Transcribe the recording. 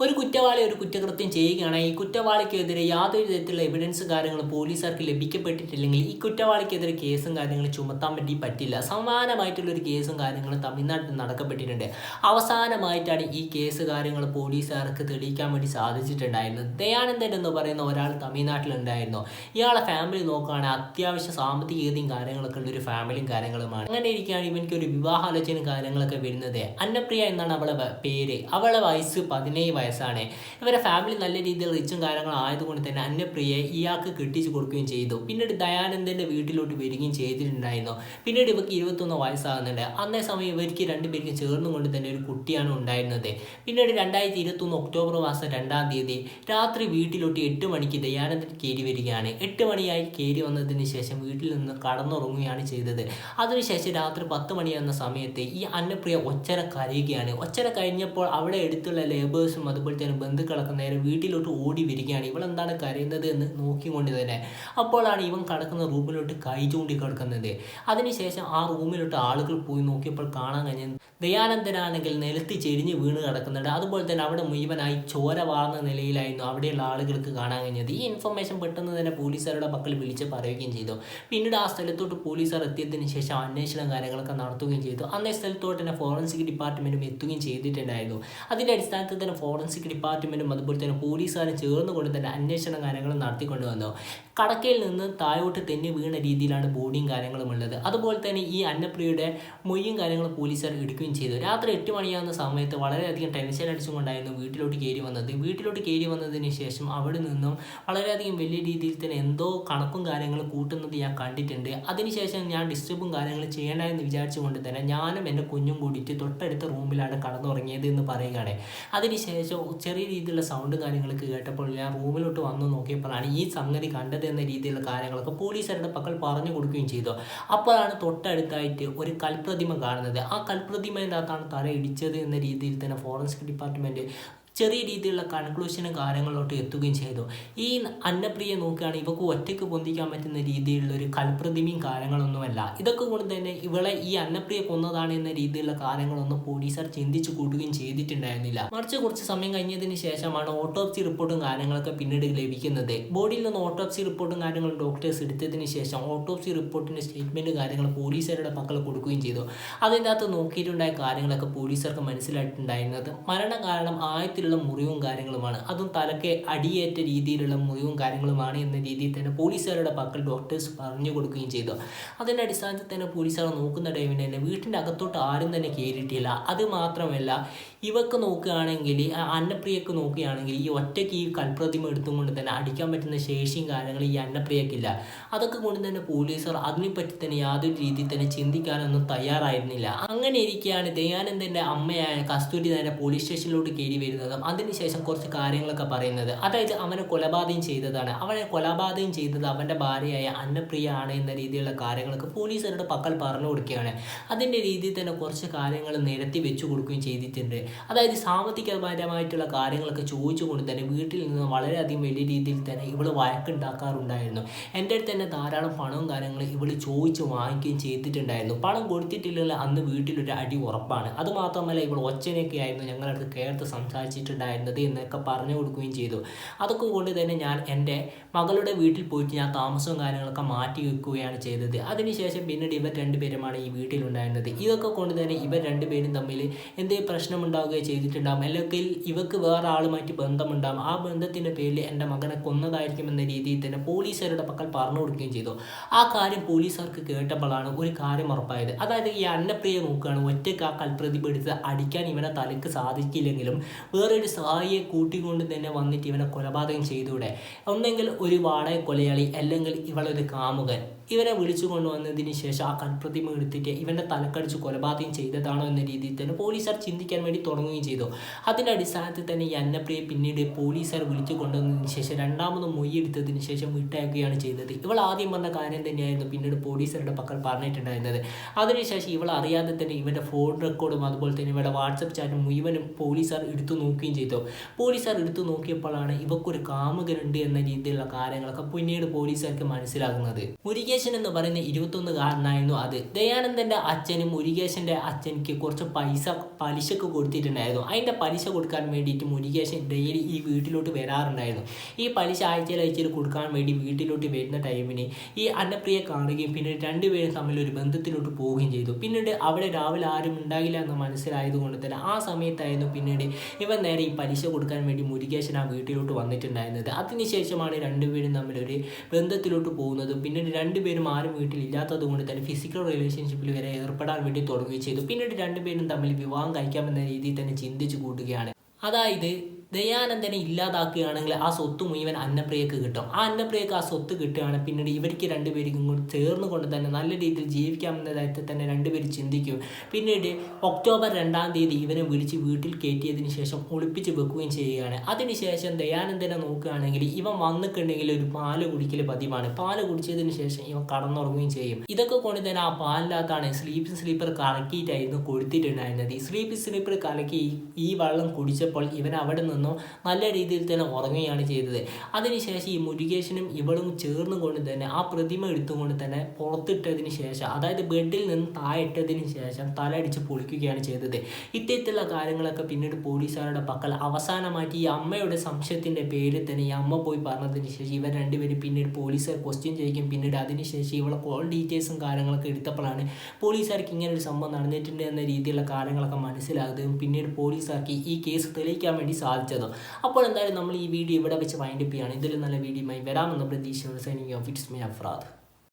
ഒരു കുറ്റവാളി ഒരു കുറ്റകൃത്യം ചെയ്യുകയാണെങ്കിൽ ഈ കുറ്റവാളിക്കെതിരെ യാതൊരു തരത്തിലുള്ള എവിഡൻസ് കാര്യങ്ങളും പോലീസുകാർക്ക് ലഭിക്കപ്പെട്ടിട്ടില്ലെങ്കിൽ ഈ കുറ്റവാളിക്കെതിരെ കേസും കാര്യങ്ങളും ചുമത്താൻ വേണ്ടി പറ്റില്ല. സമാനമായിട്ടുള്ളൊരു കേസും കാര്യങ്ങളും തമിഴ്നാട്ടിൽ നടക്കപ്പെട്ടിട്ടുണ്ട്. അവസാനമായിട്ടാണ് ഈ കേസ് കാര്യങ്ങൾ പോലീസുകാർക്ക് തെളിയിക്കാൻ വേണ്ടി സാധിച്ചിട്ടുണ്ടായിരുന്നത്. ദയാനന്ദൻ എന്ന് പറയുന്ന ഒരാൾ തമിഴ്നാട്ടിലുണ്ടായിരുന്നു. ഇയാളെ ഫാമിലി നോക്കുകയാണെങ്കിൽ അത്യാവശ്യം സാമ്പത്തികതയും കാര്യങ്ങളൊക്കെ ഉള്ള ഒരു ഫാമിലിയും കാര്യങ്ങളുമാണ്. അങ്ങനെ ഇരിക്കുകയാണ് ഇവനിക്ക് ഒരു വിവാഹാലോചനയും കാര്യങ്ങളൊക്കെ വരുന്നത്. അന്നപ്രിയ എന്നാണ് അവളെ പേര്. അവളെ വയസ്സ് പതിനേഴ് വയസ്സാണ്. ഇവരെ ഫാമിലി നല്ല രീതിയിൽ റിച്ചും കാര്യങ്ങളും ആയതുകൊണ്ട് തന്നെ അന്നപ്രിയയെ ഇയാൾക്ക് കെട്ടിച്ചു കൊടുക്കുകയും ചെയ്തു. പിന്നീട് ദയാനന്ദന്റെ വീട്ടിലോട്ട് വരികയും ചെയ്തിട്ടുണ്ടായിരുന്നു. പിന്നീട് ഇവർക്ക് ഇരുപത്തൊന്ന് വയസ്സാകുന്നുണ്ട്. അന്നേ സമയം ഇവർക്ക് രണ്ടുപേർക്കും ചേർന്നുകൊണ്ട് തന്നെ ഒരു കുട്ടിയാണ് ഉണ്ടായിരുന്നത്. പിന്നീട് രണ്ടായിരത്തി ഇരുപത്തൊന്ന് ഒക്ടോബർ മാസം രണ്ടാം തീയതി രാത്രി വീട്ടിലോട്ട് എട്ട് മണിക്ക് ദയാനന്ദൻ കയറി വരികയാണ്. എട്ട് മണിയായി കയറി വന്നതിന് ശേഷം വീട്ടിൽ നിന്ന് കടന്നുറങ്ങുകയാണ് ചെയ്തത്. അതിനുശേഷം രാത്രി പത്ത് മണിയാകുന്ന സമയത്ത് ഈ അന്നപ്രിയ ഒച്ചര കരയുകയാണ്. ഒച്ചര കഴിഞ്ഞപ്പോൾ അവിടെ എടുത്തുള്ള ലേബേഴ്സും അതുപോലെ തന്നെ ബന്ധുക്കളൊക്കെ നേരെ വീട്ടിലോട്ട് ഓടി വരികയാണ്. ഇവളെന്താണ് കരയുന്നത് എന്ന് നോക്കിക്കൊണ്ട് തന്നെ അപ്പോഴാണ് ഇവൻ കിടക്കുന്ന റൂമിലോട്ട് കൈ ചൂണ്ടി കിടക്കുന്നത്. അതിനുശേഷം ആ റൂമിലോട്ട് ആളുകൾ പോയി നോക്കിയപ്പോൾ കാണാൻ കഴിഞ്ഞത് ദയാനന്ദനാണെങ്കിൽ നിലത്ത് ചെരിഞ്ഞ് വീണ് കിടക്കുന്നുണ്ട്. അതുപോലെ തന്നെ അവിടെ മുഴുവനായി ചോര വാർന്ന നിലയിലായിരുന്നു അവിടെയുള്ള ആളുകൾക്ക് കാണാൻ കഴിഞ്ഞത്. ഈ ഇൻഫർമേഷൻ പെട്ടെന്ന് തന്നെ പോലീസുകാരുടെ പക്കൽ വിളിച്ച് പറയുകയും ചെയ്തു. പിന്നീട് ആ സ്ഥലത്തോട്ട് പോലീസുകാർ എത്തിയതിന് ശേഷം അന്വേഷണം കാര്യങ്ങളൊക്കെ നടത്തുകയും ചെയ്തു. അന്നേ സ്ഥലത്തോട്ട് തന്നെ ഫോറൻസിക് ഡിപ്പാർട്ട്മെന്റും എത്തുകയും ചെയ്തിട്ടുണ്ടായിരുന്നു. അതിന്റെ അടിസ്ഥാനത്തിൽ തന്നെ ഫോറൻസിക് ഡിപ്പാർട്ട്മെന്റും അതുപോലെ തന്നെ പോലീസുകാരും ചേർന്നുകൊണ്ട് തന്നെ അന്വേഷണം കാര്യങ്ങളും നടത്തിക്കൊണ്ട് വന്നു. കടക്കയിൽ നിന്ന് താഴോട്ട് തെന്നി വീണ രീതിയിലാണ് ബോഡിയും കാര്യങ്ങളും ഉള്ളത്. അതുപോലെ തന്നെ ഈ അന്നപ്രിയയുടെ മൊയ്യും കാര്യങ്ങളും പോലീസുകാർ എടുക്കുകയും ചെയ്തു. രാത്രി എട്ട് മണിയാകുന്ന സമയത്ത് വളരെയധികം ടെൻഷൻ അടിച്ചുകൊണ്ടായിരുന്നു വീട്ടിലോട്ട് കയറി വന്നത്. വീട്ടിലോട്ട് കയറി വന്നതിന് ശേഷം അവിടെ നിന്നും വളരെയധികം വലിയ രീതിയിൽ തന്നെ എന്തോ കണക്കും കാര്യങ്ങളും കൂട്ടുന്നത് ഞാൻ കണ്ടിട്ടുണ്ട്. അതിനുശേഷം ഞാൻ ഡിസ്റ്റർബും കാര്യങ്ങളും ചെയ്യേണ്ട എന്ന് വിചാരിച്ചുകൊണ്ട് തന്നെ ഞാനും എന്റെ കുഞ്ഞും കൂടിയിട്ട് തൊട്ടടുത്ത റൂമിലാണ് കടന്നുറങ്ങിയത് എന്ന് പറയുകയാണ്. അതിനുശേഷം ചെറിയ രീതിയിലുള്ള സൗണ്ട് കാര്യങ്ങളൊക്കെ കേട്ടപ്പോൾ ഞാൻ റൂമിലോട്ട് വന്ന് നോക്കിയപ്പോഴാണ് ഈ സംഗതി കണ്ടത് എന്ന രീതിയിലുള്ള കാര്യങ്ങളൊക്കെ പോലീസുകാരുടെ പക്കൽ പറഞ്ഞു കൊടുക്കുകയും ചെയ്തു. അപ്പോഴാണ് തൊട്ടടുത്തായിട്ട് ഒരു കൽപ്രതിമ കാണുന്നത്. ആ കൽപ്രതിമ എന്താണ് തല ഇടിച്ചത് എന്ന രീതിയിൽ തന്നെ ഫോറൻസിക് ഡിപ്പാർട്ട്മെന്റ് ചെറിയ രീതിയിലുള്ള കൺക്ലൂഷനും കാര്യങ്ങളിലോട്ട് എത്തുകയും ചെയ്തു. ഈ അന്നപ്രിയ നോക്കുകയാണെങ്കിൽ ഇവക്ക് ഒറ്റയ്ക്ക് പൊന്തിക്കാൻ പറ്റുന്ന രീതിയിലുള്ള ഒരു കൽപ്രതിമയും കാര്യങ്ങളൊന്നുമല്ല. ഇതൊക്കെ കൊണ്ട് തന്നെ ഇവളെ ഈ അന്നപ്രിയ കൊന്നതാണ് എന്ന രീതിയിലുള്ള കാര്യങ്ങളൊന്നും പോലീസുകാർ ചിന്തിച്ചു കൂട്ടുകയും ചെയ്തിട്ടുണ്ടായിരുന്നില്ല. മറിച്ച് കുറച്ച് സമയം കഴിഞ്ഞതിന് ശേഷമാണ് ഓട്ടോപ്സി റിപ്പോർട്ടും കാര്യങ്ങളൊക്കെ പിന്നീട് ലഭിക്കുന്നത്. ബോഡിയിൽ നിന്ന് ഓട്ടോപ്സി റിപ്പോർട്ടും കാര്യങ്ങളും ഡോക്ടേഴ്സ് എടുത്തതിന് ശേഷം ഓട്ടോപ്സി റിപ്പോർട്ടിന്റെ സ്റ്റേറ്റ്മെന്റ് കാര്യങ്ങൾ പോലീസുകാരുടെ പക്കൽ കൊടുക്കുകയും ചെയ്തു. അതിന്റെ അകത്ത് നോക്കിയിട്ടുണ്ടായ കാര്യങ്ങളൊക്കെ പോലീസുകാർക്ക് മനസ്സിലായിട്ടുണ്ടായിരുന്നത്. മരണ കാരണം ആയത്തിലുള്ള മുറിവും കാര്യങ്ങളുമാണ്. അതും തലക്ക് അടിയേറ്റ രീതിയിലുള്ള മുറിവും കാര്യങ്ങളുമാണ് എന്ന രീതിയിൽ തന്നെ പോലീസുകാരുടെ പക്കൽ ഡോക്ടേഴ്സ് പറഞ്ഞു കൊടുക്കുകയും ചെയ്തു. അതിന്റെ അടിസ്ഥാനത്തിൽ തന്നെ പോലീസുകാർ നോക്കുന്ന ടൈമിൽ തന്നെ വീട്ടിന്റെ അകത്തോട്ട് ആരും തന്നെ കയറിയിട്ടില്ല അത് മാത്രമല്ല ഇവക്ക് നോക്കുകയാണെങ്കിൽ അന്നപ്രിയക്ക് നോക്കുകയാണെങ്കിൽ ഈ ഒറ്റയ്ക്ക് ഈ കൽപ്രതിമ എടുത്തുകൊണ്ട് തന്നെ അടിക്കാൻ പറ്റുന്ന ശേഷിയും കാര്യങ്ങളും ഈ അന്നപ്രിയക്കില്ല. അതൊക്കെ കൊണ്ട് തന്നെ പോലീസുകാർ അതിനെപ്പറ്റി തന്നെ യാതൊരു രീതിയിൽ തന്നെ ചിന്തിക്കാനൊന്നും തയ്യാറായിരുന്നില്ല. അങ്ങനെ ഇരിക്കുകയാണ് ദയാനന്ദന്റെ അമ്മയായ കസ്തൂരി തന്നെ പോലീസ് സ്റ്റേഷനിലോട്ട് കയറി വരുന്നതും. അതിനുശേഷം കുറച്ച് കാര്യങ്ങളൊക്കെ പറയുന്നത്. അതായത് അവനെ കൊലപാതകം ചെയ്തതാണ്. അവനെ കൊലപാതകം ചെയ്തത് അവന്റെ ഭാര്യയായ അന്നപ്രിയ ആണ് എന്ന രീതിയിലുള്ള കാര്യങ്ങളൊക്കെ പോലീസുകാരുടെ പക്കൽ പറഞ്ഞു കൊടുക്കുകയാണ്. അതിന്റെ രീതിയിൽ തന്നെ കുറച്ച് കാര്യങ്ങൾ നിരത്തി വെച്ചു കൊടുക്കുകയും ചെയ്തിട്ടുണ്ട്. അതായത് സാമ്പത്തികപരമായിട്ടുള്ള കാര്യങ്ങളൊക്കെ ചോദിച്ചുകൊണ്ട് തന്നെ വീട്ടിൽ നിന്ന് വളരെയധികം വലിയ രീതിയിൽ തന്നെ ഇവൾ വഴക്കുണ്ടാക്കാറുണ്ടായിരുന്നു. എന്റെ അടുത്ത് തന്നെ ധാരാളം പണവും കാര്യങ്ങളും ഇവൾ ചോദിച്ച് വാങ്ങിക്കുകയും ചെയ്തിട്ടുണ്ടായിരുന്നു. പണം കൊടുത്തിട്ടില്ലെങ്കിൽ അന്ന് വീട്ടിലൊരു അടി ഉറപ്പാണ്. അതുമാത്രമല്ല ഇവൾ ഒച്ചനൊക്കെ ആയിരുന്നു ഞങ്ങളുടെ അടുത്ത് കേർത്ത് സംസാരിച്ചിട്ടുണ്ടായിരുന്നത് എന്നൊക്കെ പറഞ്ഞു കൊടുക്കുകയും ചെയ്തു. അതൊക്കെ കൊണ്ട് തന്നെ ഞാൻ എന്റെ മകളുടെ വീട്ടിൽ പോയിട്ട് ഞാൻ താമസവും കാര്യങ്ങളൊക്കെ മാറ്റി വെക്കുകയാണ് ചെയ്തത്. അതിനുശേഷം പിന്നീട് ഇവർ രണ്ടുപേരുമാണ് ഈ വീട്ടിലുണ്ടായിരുന്നത്. ഇതൊക്കെ കൊണ്ട് തന്നെ ഇവർ രണ്ടുപേരും തമ്മിൽ എന്തെങ്കിലും പ്രശ്നമുണ്ടാവുകയോ ചെയ്തിട്ടുണ്ടാകും അല്ലെങ്കിൽ ഇവർക്ക് വേറെ ആളുമായിട്ട് ബന്ധമുണ്ടാകും ആ ബന്ധത്തിന്റെ പേരിൽ എന്റെ മകനെ കൊന്നതായിരിക്കും എന്ന രീതിയിൽ തന്നെ പോലീസുകാരുടെ പക്കൽ പറഞ്ഞു കൊടുക്കുകയും ചെയ്തു. ആ കാര്യം പോലീസുകാർക്ക് കേട്ടപ്പോഴാണ് ഒരു കാര്യം ഉറപ്പായത്. അതായത് ഈ അന്നപ്രിയ നോക്കുകയാണ് ഒറ്റയ്ക്ക് ആ കൽപ്രതിപെടുത്ത് അടിക്കാൻ ഇവനെ തലക്ക് സാധിക്കില്ലെങ്കിലും വേറൊരു സഹായിയെ കൂട്ടിക്കൊണ്ട് തന്നെ വന്നിട്ട് ഇവനെ കൊലപാതകം ചെയ്തൂടെ ഒന്നെങ്കിൽ ഒരു വാടക കൊലയാളി അല്ലെങ്കിൽ ഇവളൊരു കാമുകൻ. ഇവനെ വിളിച്ചു കൊണ്ടുവന്നതിന് ശേഷം ആ കൽപ്രതിമ എടുത്തിട്ട് ഇവന്റെ തലക്കടിച്ച് കൊലപാതകം ചെയ്തതാണോ എന്ന രീതിയിൽ തന്നെ പോലീസുകാർ ചിന്തിക്കാൻ വേണ്ടി തുടങ്ങുകയും ചെയ്തു. അതിന്റെ അടിസ്ഥാനത്തിൽ തന്നെ ഈ അന്നപ്രിയെ പിന്നീട് പോലീസുകാർ വിളിച്ചു കൊണ്ടുവന്നതിന് ശേഷം രണ്ടാമത് മൊയ്യെടുത്തതിന് ശേഷം വിട്ടയക്കുകയാണ് ചെയ്തത് ഇവൾ ആദ്യം പറഞ്ഞ കാര്യം തന്നെയായിരുന്നു പിന്നീട് പോലീസുകാരുടെ പക്കൽ പറഞ്ഞിട്ടുണ്ടായിരുന്നത്. അതിനുശേഷം ഇവൾ അറിയാതെ തന്നെ ഇവന്റെ ഫോൺ റെക്കോർഡും അതുപോലെ തന്നെ ഇവരുടെ വാട്സപ്പ് ചാറ്റും മുഴുവനും പോലീസുകാർ എടുത്തു നോക്കുകയും ചെയ്തു. പോലീസുകാർ എടുത്തു നോക്കിയപ്പോഴാണ് ഇവക്കൊരു കാമുകനുണ്ട് എന്ന രീതിയിലുള്ള കാര്യങ്ങളൊക്കെ പിന്നീട് പോലീസുകാർക്ക് മനസ്സിലാകുന്നത്. മുരികേശൻ എന്ന് പറയുന്ന ഇരുപത്തൊന്നുകാരനായിരുന്നു അത്. ദയാനന്ദന്റെ അച്ഛനും മുരുകേശന്റെ അച്ഛനിക്ക് കുറച്ച് പൈസ പലിശക്ക് കൊടുത്തിട്ടുണ്ടായിരുന്നു. അതിന്റെ പലിശ കൊടുക്കാൻ വേണ്ടിയിട്ട് മുരുകേശൻ ഡെയിലി ഈ വീട്ടിലോട്ട് വരാറുണ്ടായിരുന്നു. ഈ പലിശ ആഴ്ചയിൽ ആഴ്ചയിൽ കൊടുക്കാൻ വേണ്ടി വീട്ടിലോട്ട് വരുന്ന ടൈമിന് ഈ അന്നപ്രിയെ കാണുകയും പിന്നീട് രണ്ടുപേരും തമ്മിൽ ഒരു ബന്ധത്തിലോട്ട് പോവുകയും ചെയ്തു. പിന്നീട് അവിടെ രാവിലെ ആരും ഉണ്ടാകില്ല എന്ന് മനസ്സിലായതുകൊണ്ട് തന്നെ ആ സമയത്തായിരുന്നു പിന്നീട് ഇവൻ നേരെ ഈ പലിശ കൊടുക്കാൻ വേണ്ടി മുരുകേശൻ ആ വീട്ടിലോട്ട് വന്നിട്ടുണ്ടായിരുന്നത്. അതിനുശേഷമാണ് രണ്ടുപേരും തമ്മിൽ ഒരു ബന്ധത്തിലോട്ട് പോകുന്നതും. പിന്നീട് രണ്ടുപേരും ആരും വീട്ടിലില്ലാത്തത് കൊണ്ട് തന്നെ ഫിസിക്കൽ റിലേഷൻഷിപ്പിൽ വരെ ഏർപ്പെടാൻ വേണ്ടി തുടങ്ങുകയും ചെയ്തു. പിന്നീട് രണ്ടുപേരും തമ്മിൽ വിവാഹം കഴിക്കാമെന്ന രീതിയിൽ തന്നെ ചിന്തിച്ചു കൂട്ടുകയാണ്. അതായത് ദയാനന്ദനെ ഇല്ലാതാക്കുകയാണെങ്കിൽ ആ സ്വത്ത് മുഴുവൻ അന്നപ്രിയക്ക് കിട്ടും. ആ അന്നപ്രിയക്ക് ആ സ്വത്ത് കിട്ടുകയാണ് പിന്നീട് ഇവർക്ക് രണ്ടുപേർക്കും കൂടി ചേർന്നുകൊണ്ട് തന്നെ നല്ല രീതിയിൽ ജീവിക്കാമെന്ന കാര്യത്തിൽ തന്നെ രണ്ടുപേരും ചിന്തിക്കും. പിന്നീട് ഒക്ടോബർ രണ്ടാം തീയതി ഇവനെ വിളിച്ച് വീട്ടിൽ കയറ്റിയതിന് ശേഷം ഒളിപ്പിച്ച് വെക്കുകയും ചെയ്യുകയാണ്. അതിനുശേഷം ദയാനന്ദനെ നോക്കുകയാണെങ്കിൽ ഇവൻ വന്നിട്ടുണ്ടെങ്കിൽ ഒരു പാൽ കുടിക്കൽ പതിവാണ്. പാൽ കുടിച്ചതിന് ശേഷം ഇവൻ കടന്നുറങ്ങുകയും ചെയ്യും. ഇതൊക്കെ കൊണ്ട് തന്നെ ആ പാലിനകത്താണ് സ്ലീപ്പ് സ്ലീപ്പർ കലക്കിയിട്ടായിരുന്നു കൊടുത്തിട്ടുണ്ടായിരുന്നത് ഈ സ്ലീപ്പ് സ്ലീപ്പർ കലക്കി ഈ വെള്ളം കുടിച്ചപ്പോൾ ഇവൻ അവിടെ നിന്നും നല്ല രീതിയിൽ തന്നെ ഉറങ്ങുകയാണ് ചെയ്തത്. അതിനുശേഷം ഈ മുരുകേശനും ഇവളും ചേർന്ന് കൊണ്ട് തന്നെ ആ പ്രതിമ എടുത്തുകൊണ്ട് തന്നെ പുറത്തിട്ടതിന് ശേഷം അതായത് ബെഡിൽ നിന്ന് താഴെ ഇട്ടതിന് ശേഷം തലയടിച്ച് പൊളിക്കുകയാണ് ചെയ്തത്. ഇത്തരത്തിലുള്ള കാര്യങ്ങളൊക്കെ പിന്നീട് പോലീസുകാരുടെ പക്കൽ അവസാനമായിട്ട് ഈ അമ്മയുടെ സംശയത്തിന്റെ പേരിൽ തന്നെ ഈ അമ്മ പോയി പറഞ്ഞതിന് ശേഷം ഇവർ രണ്ടുപേരും പിന്നീട് പോലീസുകാർ ക്വസ്റ്റ്യൻ ചെയ്യിക്കും പിന്നീട് അതിനുശേഷം ഇവളെ കോൾ ഡീറ്റെയിൽസും കാര്യങ്ങളൊക്കെ എടുത്തപ്പോഴാണ് പോലീസുകാർക്ക് ഇങ്ങനെ ഒരു സംഭവം നടന്നിട്ടുണ്ട് എന്ന രീതിയിലുള്ള കാര്യങ്ങളൊക്കെ മനസ്സിലാകുകയും പിന്നീട് പോലീസുകാർക്ക് ഈ കേസ് തെളിയിക്കാൻ വേണ്ടി സാധിച്ചതും അപ്പോൾ എന്തായാലും നമ്മൾ ഈ വീഡിയോ ഇവിടെ വെച്ച് വൈൻഡപ്പ് ചെയ്യുകയാണ്. ഇതിൽ നല്ല വീഡിയോയുമായി വരാമെന്ന വരാമെന്ന് signing off. It's my Afrad.